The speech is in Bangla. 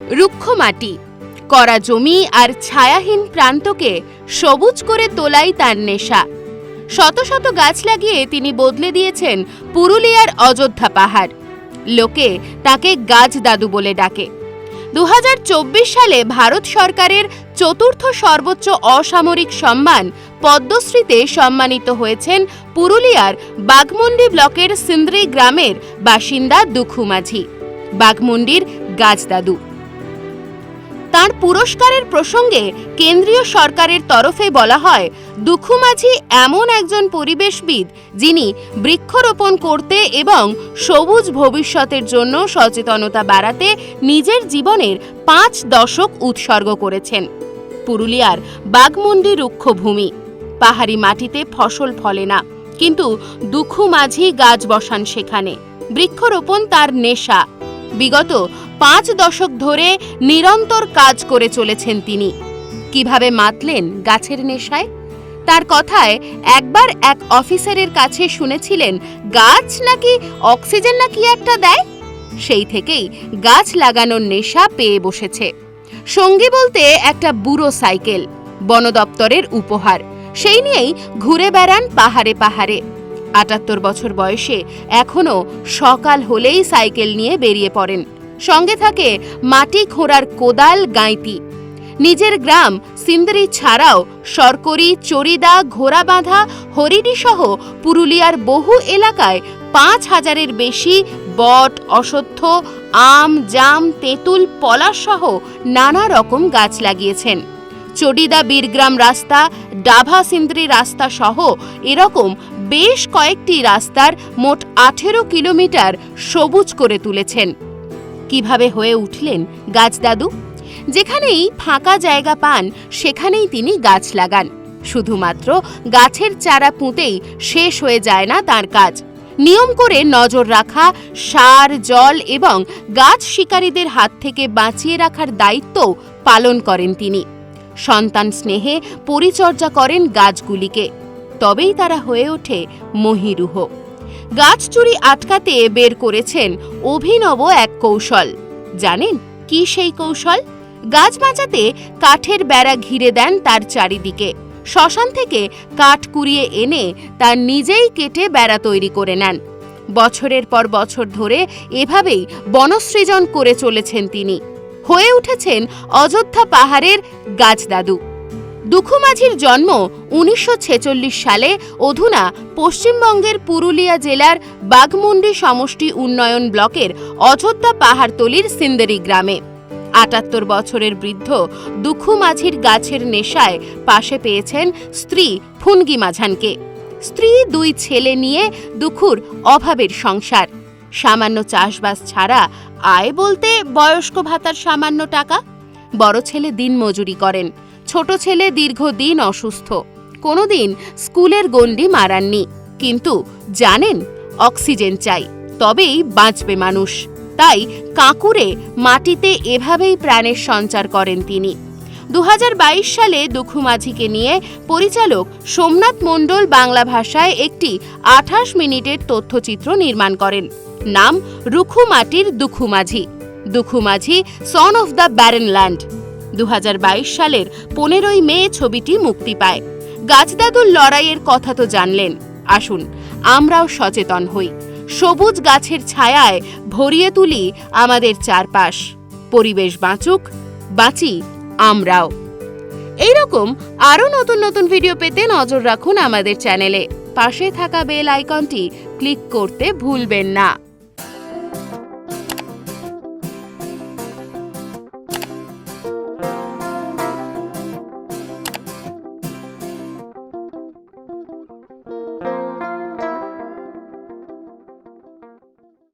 রুক্ষ মাটি। করা জমি আর ছায়াহীন প্রান্তকে সবুজ করে তোলাই তার নেশা। শত শত গাছ লাগিয়ে তিনি বদলে দিয়েছেন পুরুলিয়ার অযোধ্যা পাহাড়। লোকে তাকে গাছ দাদু বলে ডাকে। দু হাজার চব্বিশ সালে ভারত সরকারের চতুর্থ সর্বোচ্চ অসামরিক সম্মান পদ্মশ্রীতে সম্মানিত হয়েছেন পুরুলিয়ার বাঘমুন্ডি ব্লকের সিন্দ্রি গ্রামের বাসিন্দা দুখু মাঝি বাঘমুন্ডির গাছদাদু তার পুরস্কারের প্রসঙ্গে কেন্দ্রীয় সরকারের তরফে বলা হয় দুখু মাঝি এমন একজন পরিবেশবিদ যিনি বৃক্ষরোপণ করতে এবং সবুজ ভবিষ্যতের জন্য সচেতনতা বাড়াতে নিজের জীবনের পাঁচ দশক উৎসর্গ করেছেন। পুরুলিয়ার বাঘমুন্ডি রুক্ষভূমি। পাহাড়ি মাটিতে ফসল ফলে না, কিন্তু দুখু মাঝি গাছ বসান সেখানে। বৃক্ষরোপণ তার নেশা। বিগত পাঁচ দশক ধরে নিরন্তর কাজ করে চলেছেন তিনি। কীভাবে মাতলেন গাছের নেশায়? তার কথায় একবার এক অফিসারের কাছে শুনেছিলেন, গাছ নাকি অক্সিজেন নাকি একটা দেয়? সেই থেকেই গাছ লাগানোর নেশা পেয়ে বসেছে। সঙ্গী বলতে একটা বুড়ো সাইকেল, বন দপ্তরের উপহার, সেই নিয়েই ঘুরে বেড়ান পাহাড়ে পাহাড়ে। আটাত্তর বছর বয়সে এখনও সকাল হলেই সাইকেল নিয়ে বেরিয়ে পড়েন। সঙ্গে থাকে মাটি খোঁড়ার কোদাল গাঁইতি। নিজের গ্রাম সিন্দারি ছাড়াও সরকরি চরিদা ঘোড়াবাঁধা হরিণী সহ পুরুলিয়ার বহু এলাকায় পাঁচ হাজারের বেশি বট অশ্বত্থ আম, জাম, তেঁতুল পলাশ সহ নানা রকম গাছ লাগিয়েছেন। চডিদা, বীরগ্রাম রাস্তা, ডাভা সিন্দ্রি রাস্তা সহ এরকম বেশ কয়েকটি রাস্তার মোট আঠেরো কিলোমিটার সবুজ করে তুলেছেন। কীভাবে হয়ে উঠলেন গাছ দাদু? যেখানেই ফাঁকা জায়গা পান, সেখানেই তিনি গাছ লাগান। শুধুমাত্র গাছের চারা পুঁতেই শেষ হয়ে যায় না তার কাজ। নিয়ম করে নজর রাখা, সার, জল এবং গাছ শিকারীদের হাত থেকে বাঁচিয়ে রাখার দায়িত্ব পালন করেন তিনি। সন্তান স্নেহে পরিচর্যা করেন গাছগুলিকে। তবেই তারা হয়ে ওঠে মহিরুহ। গাছ চুরি আটকাতে বের করেছেন অভিনব এক কৌশল। জানেন কি সেই কৌশল? গাছ বাঁচাতে কাঠের বেড়া ঘিরে দেন তার চারিদিকে। শ্মশান থেকে কাঠ কুড়িয়ে এনে তার নিজেই কেটে বেড়া তৈরি করে নেন। বছরের পর বছর ধরে এভাবেই বনসৃজন করে চলেছেন তিনি। হয়ে উঠেছেন অযোধ্যা পাহাড়ের গাছদাদু দুখুমাঝির জন্ম উনিশশো ছেচল্লিশ সালে অধুনা পশ্চিমবঙ্গের পুরুলিয়া জেলার বাঘমুন্ডি সমষ্টি উন্নয়ন ব্লকের অযোধ্যা পাহাড়তলির সিন্দেরি গ্রামে। আটাত্তর বছরের বৃদ্ধ দুখু মাঝির গাছের নেশায় পাশে পেয়েছেন স্ত্রী ফুনগি মাঝানকে। স্ত্রী দুই ছেলে নিয়ে দুখুর অভাবের সংসার। সামান্য চাষবাস ছাড়া আয় বলতে বয়স্ক ভাতার সামান্য টাকা। বড় ছেলে দিন মজুরি করেন। ছোট ছেলে দীর্ঘদিন অসুস্থ। কোনোদিন স্কুলের গণ্ডি মারাননি। কিন্তু জানেন, অক্সিজেন চাই, তবেই বাঁচবে মানুষ। তাই কাঁকুরে মাটিতে এভাবেই প্রাণের সঞ্চার করেন তিনি। দু হাজার বাইশ সালে দুখু মাঝিকে নিয়ে পরিচালক সোমনাথ মণ্ডল বাংলা ভাষায় একটি আঠাশ মিনিটের তথ্যচিত্র নির্মাণ করেন। নাম রুখু মাটির Dukhu Majhi Dukhu Majhi son of the barren land দু হাজার বাইশ সালের পনেরোই মে ছবিটি মুক্তি পায়। গাছদাদুর লড়াইয়ের কথা তো জানলেন। আসুন, আমরাও সচেতন হই। সবুজ গাছের ছায়ায় ভরিয়ে তুলি আমাদের চারপাশ। পরিবেশ বাঁচুক, বাঁচি আমরাও। এইরকম আরও নতুন নতুন ভিডিও পেতে নজর রাখুন আমাদের চ্যানেলে। পাশে থাকা বেল আইকনটি ক্লিক করতে ভুলবেন না।